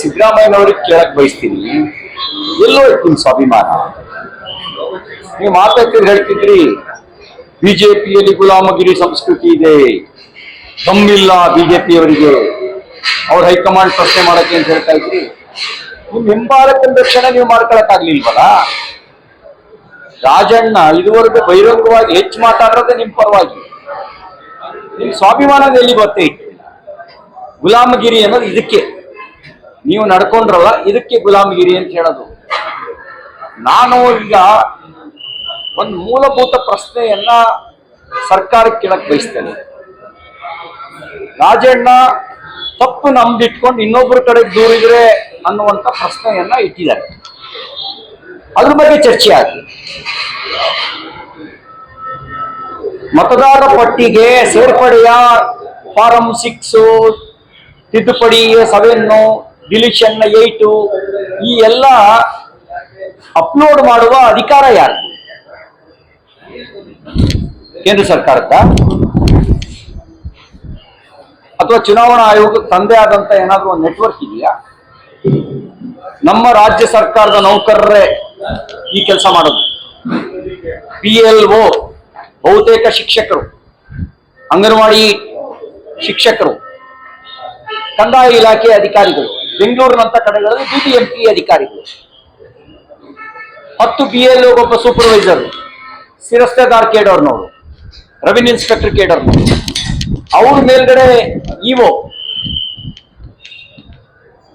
ಸಿದ್ದರಾಮಯ್ಯನವ್ರಿಗೆ ಕೇಳಕ್ ಬಯಸ್ತೀನಿ. ಎಲ್ಲೋ ಇತ್ತು ಸ್ವಾಭಿಮಾನ. ನೀವು ಮಾತಾಡ್ತಿದ್ರೆ ಹೇಳ್ತಿದ್ರಿ, ಬಿಜೆಪಿಯಲ್ಲಿ ಗುಲಾಮಗಿರಿ ಸಂಸ್ಕೃತಿ ಇದೆ. ದಮ್ಮಿಲ್ಲ ಬಿಜೆಪಿಯವರಿಗೆ. ಅವ್ರ ಹೈಕಮಾಂಡ್ ಪ್ರಶ್ನೆ ಮಾಡಕ್ಕೆ ಅಂತ ಹೇಳ್ತಾ ಇದ್ರಿ. ನಿಮ್ ಹಿಂಬಾಲಕನ ರಕ್ಷಣೆ ನೀವು ಮಾಡ್ಕೊಳಕ್ಕಾಗ್ಲಿಲ್ವಲ್ಲ? ರಾಜಣ್ಣ ಇದುವರೆಗೂ ಬಹಿರಂಗವಾಗಿ ಹೆಚ್ಚು ಮಾತಾಡೋದೇ ನಿಮ್ ಪರವಾಗಿ. ನಿಮ್ ಸ್ವಾಭಿಮಾನದಲ್ಲಿ ಗೊತ್ತೇ ಇಟ್ಟಿಲ್ಲ. ಗುಲಾಮಗಿರಿ ಅನ್ನೋದು ಇದಕ್ಕೆ. ನೀವು ನಡ್ಕೊಂಡ್ರಲ್ಲ ಇದಕ್ಕೆ ಗುಲಾಮಗಿರಿ ಅಂತ ಹೇಳೋದು. ನಾನು ಈಗ ಒಂದು ಮೂಲಭೂತ ಪ್ರಶ್ನೆಯನ್ನ ಸರ್ಕಾರಕ್ಕೆ ಕೇಳಕ್ ಬಯಸ್ತೇನೆ. ರಾಜಣ್ಣ ತಪ್ಪು ನಂಬಿಟ್ಕೊಂಡು ಇನ್ನೊಬ್ಬರ ಕಡೆ ದೂರಿದ್ರೆ ಅನ್ನುವಂತ ಪ್ರಶ್ನೆಯನ್ನ ಇಟ್ಟಿದ್ದಾರೆ. ಅದ್ರ ಬಗ್ಗೆ ಚರ್ಚೆ ಆಗಲಿ ಮತದಾರ ಪಟ್ಟಿಗೆ ಸೇರ್ಪಡೆಯ ಫಾರಂ ಸಿಕ್ಸು, ತಿದ್ದುಪಡಿ ಸೆವೆನ್ನು ಡಿಲಿಷನ್ ಏಟು ಈ ಎಲ್ಲ ಅಪ್ಲೋಡ್ ಮಾಡುವ ಅಧಿಕಾರ ಯಾರು? ಕೇಂದ್ರ ಸರ್ಕಾರದ ಅಥವಾ ಚುನಾವಣಾ ಆಯೋಗಕ್ಕೆ ತಂದೆ ಆದಂತ ಏನಾದರೂ ಒಂದು ನೆಟ್ವರ್ಕ್ ಇದೆಯಾ? ನಮ್ಮ ರಾಜ್ಯ ಸರ್ಕಾರದ ನೌಕರರೇ ಈ ಕೆಲಸ ಮಾಡೋದು. ಪಿ ಎಲ್ ಒ ಬಹುತೇಕ ಶಿಕ್ಷಕರು, ಅಂಗನವಾಡಿ ಶಿಕ್ಷಕರು, ಕಂದಾಯ ಇಲಾಖೆ ಅಧಿಕಾರಿಗಳು. ಬೆಂಗಳೂರಿನಂತ ಕಡೆಗಳಲ್ಲಿ ಬಿಬಿಎಂಪಿ ಅಧಿಕಾರಿಗಳು. ಹತ್ತು ಬಿ ಎಲ್ ಒಬ್ಬ ಸೂಪರ್ವೈಸರ್ ಶಿರಸ್ತೆದಾರ್ ಕೇಡೋರ್ನವರು ರೆವಿನ್ಯೂ ಇನ್ಸ್ಪೆಕ್ಟರ್ ಕೇಡೋರ್ನವರು. ಅವ್ರ ಮೇಲ್ಗಡೆ EO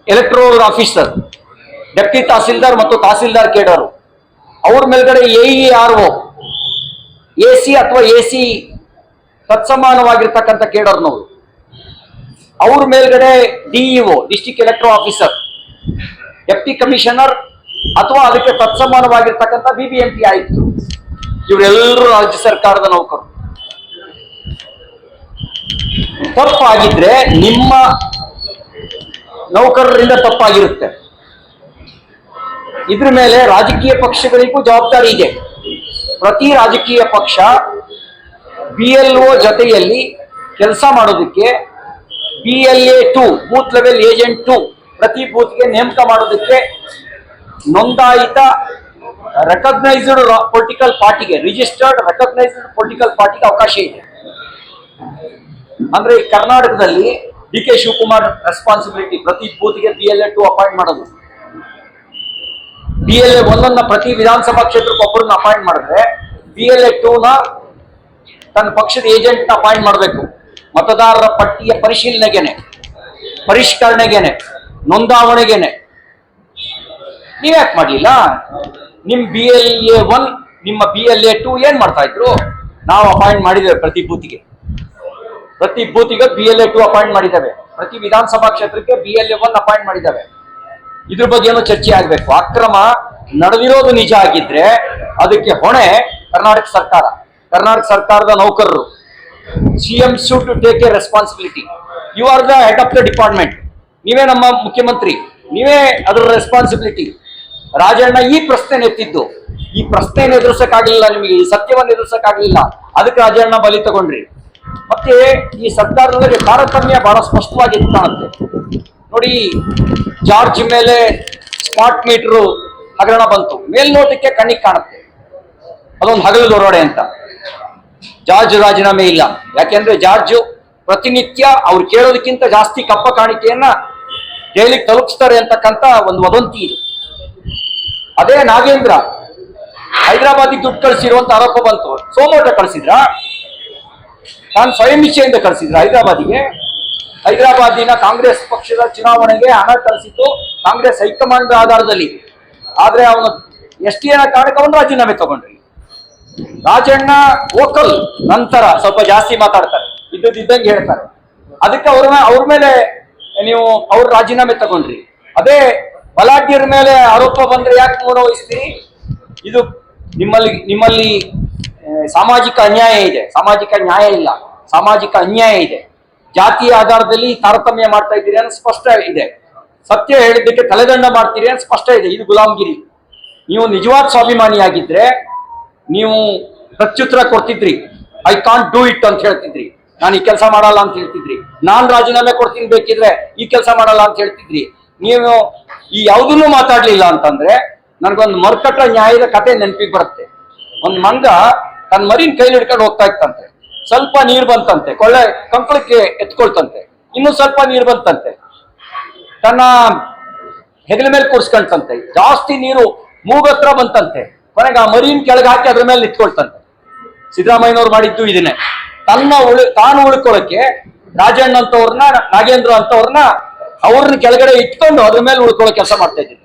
electoral officer deputy tahsildar ಮತ್ತು ತಹಸೀಲ್ದಾರ್ ಕೇಡೋರು. ಅವ್ರ ಮೇಲ್ಗಡೆ A E R O A C ಅಥವಾ ಎ ಸಿ ತತ್ಸಮಾನವಾಗಿರ್ತಕ್ಕಂಥ ಕೇಡರ್ನವರು. ಅವ್ರ ಮೇಲ್ಗಡೆ DEO district electoral officer deputy commissioner ಅಥವಾ ಅದಕ್ಕೆ ತತ್ಸಮಾನವಾಗಿರ್ತಕ್ಕಂಥ ಬಿಬಿಎಂಪಿ ಆಯಿತು ಇವರೆಲ್ಲರೂ ರಾಜ್ಯ ಸರ್ಕಾರದ ನೌಕರು. ತಪ್ಪಾಗಿದ್ರೆ ನಿಮ್ಮ ನೌಕರರಿಂದ ತಪ್ಪಾಗಿರುತ್ತೆ. ಇದ್ರ ಮೇಲೆ ರಾಜಕೀಯ ಪಕ್ಷಗಳಿಗೂ ಜವಾಬ್ದಾರಿ ಇದೆ. ಪ್ರತಿ ರಾಜಕೀಯ ಪಕ್ಷ ಬಿ ಎಲ್ ಒ ಜೊತೆಯಲ್ಲಿ ಕೆಲಸ ಮಾಡೋದಕ್ಕೆ B L A two booth level agent two ಪ್ರತಿ ಬೂತ್ಗೆ ನೇಮಕ ಮಾಡೋದಕ್ಕೆ ನೋಂದಾಯಿತ ರೆಕಗ್ನೈಸ್ಡ್ ಪೊಲಿಟಿಕಲ್ ಪಾರ್ಟಿಗೆ ರಿಜಿಸ್ಟರ್ಡ್ ರೆಕಗ್ನೈಸ್ಡ್ ಪೊಲಿಟಿಕಲ್ ಪಾರ್ಟಿಗೆ ಅವಕಾಶ ಇದೆ. ಅಂದ್ರೆ ಈ ಕರ್ನಾಟಕದಲ್ಲಿ ಡಿ ಕೆ ಶಿವಕುಮಾರ್ ರೆಸ್ಪಾನ್ಸಿಬಿಲಿಟಿ ಪ್ರತಿ ಬೂತ್ಗೆ B L A two appoint ಮಾಡೋದು. ಬಿ ಎಲ್ ಎ ಒಂದನ್ನ ಪ್ರತಿ ವಿಧಾನಸಭಾ ಕ್ಷೇತ್ರಕ್ಕೆ ಒಬ್ಬರನ್ನ ಅಪಾಯಿಂಟ್ ಮಾಡಿದ್ರೆ ಬಿ ಎಲ್ ಎ ಟೂ ನ ತನ್ನ ಪಕ್ಷದ ಏಜೆಂಟ್ ಅಪಾಯಿಂಟ್ ಮಾಡಬೇಕು. ಮತದಾರರ ಪಟ್ಟಿಯ ಪರಿಶೀಲನೆಗೆನೆ, ಪರಿಷ್ಕರಣೆಗೆನೆ, ನೋಂದಾವಣೆಗೆನೆ. ನೀವ್ಯಾಕೆ ಮಾಡಲಿಲ್ಲ ನಿಮ್ ಬಿ ಎಲ್ ಎ ಒನ್ ನಿಮ್ಮ ಬಿ ಎಲ್ ಎ ಟು ಏನ್ ಮಾಡ್ತಾ ಇದ್ರು? ನಾವು ಅಪಾಯಿಂಟ್ ಮಾಡಿದ್ದೇವೆ ಪ್ರತಿ ಬೂತಿಗೆ. ಪ್ರತಿ ಬೂತಿಗೆ B L A two appoint ಮಾಡಿದ್ದೇವೆ. ಪ್ರತಿ ವಿಧಾನಸಭಾ ಕ್ಷೇತ್ರಕ್ಕೆ B L A one appoint ಮಾಡಿದ್ದಾವೆ. ಇದ್ರ ಬಗ್ಗೆ ಏನೋ ಚರ್ಚೆ ಆಗ್ಬೇಕು. ಅಕ್ರಮ ನಡೆದಿರೋದು ನಿಜ ಆಗಿದ್ರೆ ಅದಕ್ಕೆ ಹೊಣೆ ಕರ್ನಾಟಕ ಸರ್ಕಾರ. ಕರ್ನಾಟಕ ಸರ್ಕಾರದ ನೌಕರರು. CM should to take a responsibility you are the head of the department ನೀವೇ ನಮ್ಮ ಮುಖ್ಯಮಂತ್ರಿ. ನೀವೇ ಅದರ ರೆಸ್ಪಾನ್ಸಿಬಿಲಿಟಿ ರಾಜಣ್ಣ ಈ ಪ್ರಶ್ನೆ ಎತ್ತಿದ್ದು. ಈ ಪ್ರಶ್ನೆ ಎದುರಿಸಕ್ಕಾಗಲಿಲ್ಲ ನಿಮಗೆ, ಈ ಸತ್ಯವನ್ನು ಎದುರಿಸಕ್ಕಾಗಲಿಲ್ಲ. ಅದಕ್ಕೆ ರಾಜಣ್ಣ ಬಲಿ ತಗೊಂಡ್ರಿ. ಮತ್ತೆ ಈ ಸರ್ಕಾರದಲ್ಲಿ ತಾರತಮ್ಯ ಬಹಳ ಸ್ಪಷ್ಟವಾಗಿ ಕಾಣುತ್ತೆ. ನೋಡಿ, ಜಾರ್ಜ್ ಮೇಲೆ ಸ್ಮಾರ್ಟ್ ಮೀಟರ್ ಹಗರಣ ಬಂತು. ಮೇಲ್ನೋಟಕ್ಕೆ ಕಣ್ಣಿಗೆ ಕಾಣುತ್ತೆ. ಅದೊಂದು ಹಗಲು ದೊರೋಡೆ ಅಂತ. ಜಾರ್ಜ್ ರಾಜೀನಾಮೆ ಇಲ್ಲ. ಯಾಕೆಂದ್ರೆ ಜಾರ್ಜ್ ಪ್ರತಿನಿತ್ಯ ಅವ್ರು ಕೇಳೋದಕ್ಕಿಂತ ಜಾಸ್ತಿ ಕಪ್ಪ ಕಾಣಿಕೆಯನ್ನ ಜೈಲಿಗೆ ತಲುಪಿಸ್ತಾರೆ ಅಂತಕ್ಕಂತ ಒಂದು ವದಂತಿ ಇದು. ಅದೇ ನಾಗೇಂದ್ರ, ಹೈದರಾಬಾದಿಗೆ ದುಡ್ಡು ಕಳಿಸಿರುವಂತ ಆರೋಪ ಬಂತು. ಸೋಮೋಟ ಕಳಿಸಿದ್ರ? ನಾನು ಸ್ವಯಂ ಇಚ್ಛೆಯಿಂದ ಕಳಿಸಿದ್ರ ಹೈದರಾಬಾದಿಗೆ? ಹೈದರಾಬಾದಿನ ಕಾಂಗ್ರೆಸ್ ಪಕ್ಷದ ಚುನಾವಣೆಗೆ ಹಣ ಕಳಿಸಿದ್ದು ಕಾಂಗ್ರೆಸ್ ಹೈಕಮಾಂಡ್ ಆಧಾರದಲ್ಲಿ. ಆದ್ರೆ ಅವನು ಎಸ್ ಟಿ ಕಾರಣಕ್ಕೆ ಅವನು ರಾಜೀನಾಮೆ ತಗೊಂಡ್ರಿ. ರಾಜಣ್ಣ ವೋಕಲ್ ನಂತರ ಸ್ವಲ್ಪ ಜಾಸ್ತಿ ಮಾತಾಡ್ತಾರೆ. ಇದ್ದದಿದ್ದಂಗೆ ಹೇಳ್ತಾರೆ. ಅದಕ್ಕೆ ಅವ್ರ ಅವ್ರ ಮೇಲೆ ನೀವು ಅವ್ರ ರಾಜೀನಾಮೆ ತಗೊಂಡ್ರಿ. ಅದೇ ಬಲಾಢ್ಯರ ಮೇಲೆ ಆರೋಪ ಬಂದ್ರೆ ಯಾಕೆ ವಹಿಸ್ತೀರಿ ಇದು ನಿಮ್ಮಲ್ಲಿ ನಿಮ್ಮಲ್ಲಿ ಸಾಮಾಜಿಕ ಅನ್ಯಾಯ ಇದೆ. ಸಾಮಾಜಿಕ ನ್ಯಾಯ ಇಲ್ಲ. ಸಾಮಾಜಿಕ ಅನ್ಯಾಯ ಇದೆ. ಜಾತಿಯ ಆಧಾರದಲ್ಲಿ ತಾರತಮ್ಯ ಮಾಡ್ತಾ ಇದ್ದೀರಿ ಅಂತ ಸ್ಪಷ್ಟ ಇದೆ. ಸತ್ಯ ಹೇಳಿದ್ದಕ್ಕೆ ತಲೆದಂಡ ಮಾಡ್ತೀರಿ ಅಂತ ಸ್ಪಷ್ಟ ಇದೆ. ಇದು ಗುಲಾಮ್ಗಿರಿ. ನೀವು ನಿಜವಾದ ಸ್ವಾಭಿಮಾನಿಯಾಗಿದ್ರೆ ನೀವು ಪ್ರತ್ಯುತ್ತರ ಕೊಡ್ತಿದ್ರಿ. ಐ ಕಾಂಟ್ ಡೂ ಇಟ್ ಅಂತ ಹೇಳ್ತಿದ್ರಿ. ನಾನು ಈ ಕೆಲಸ ಮಾಡಲ್ಲ ಅಂತ ಹೇಳ್ತಿದ್ರಿ. ನಾನು ರಾಜೀನಾಮೆ ಕೊಡ್ತೀನಿ ಬೇಕಿದ್ರೆ ಈ ಕೆಲಸ ಮಾಡಲ್ಲ ಅಂತ ಹೇಳ್ತಿದ್ರಿ. ನೀವು ಈ ಯಾವುದನ್ನು ಮಾತಾಡ್ಲಿಲ್ಲ ಅಂತಂದ್ರೆ ನನಗೊಂದು ಮರ್ಕಟ ನ್ಯಾಯದ ಕತೆ ನೆನಪಿಗೆ ಬರುತ್ತೆ. ಒಂದು ಮಂಗ ತನ್ನ ಮರಿನ ಕೈಲಿ ಹಿಡ್ಕೊಂಡು ಹೋಗ್ತಾ ಇತ್ತಂತೆ. ಸ್ವಲ್ಪ ನೀರು ಬಂತಂತೆ. ಕೊಳ್ಳೆ ಕಂಕಳಕ್ಕೆ ಎತ್ಕೊಳ್ತಂತೆ. ಇನ್ನು ಸ್ವಲ್ಪ ನೀರು ಬಂತಂತೆ. ತನ್ನ ಹೆಗಲ ಮೇಲೆ ಕೂರಿಸ್ಕೊಂತಂತೆ. ಜಾಸ್ತಿ ನೀರು ಮೂಗತ್ರ ಬಂತಂತೆ. ಕೊನೆಗೆ ಆ ಮರಿನ್ ಕೆಳಗೆ ಹಾಕಿ ಅದ್ರ ಮೇಲೆ ನಿಂತ್ಕೊಳ್ತಂತೆ ಸಿದ್ದರಾಮಯ್ಯನವ್ರು ಮಾಡಿದ್ದು ಇದನ್ನೇ. ತನ್ನ ಉಳಿ, ತಾನು ಉಳ್ಕೊಳ್ಳೋಕೆ ರಾಜಣ್ಣ ಅಂತವ್ರನ್ನ, ನಾಗೇಂದ್ರ ಅಂತವ್ರನ್ನ ಅವ್ರನ್ನ ಕೆಳಗಡೆ ಇಟ್ಕೊಂಡು ಅದ್ರ ಮೇಲೆ ಉಳ್ಕೊಳ್ಳೋ ಕೆಲಸ ಮಾಡ್ತಾ ಇದ್ದೀನಿ.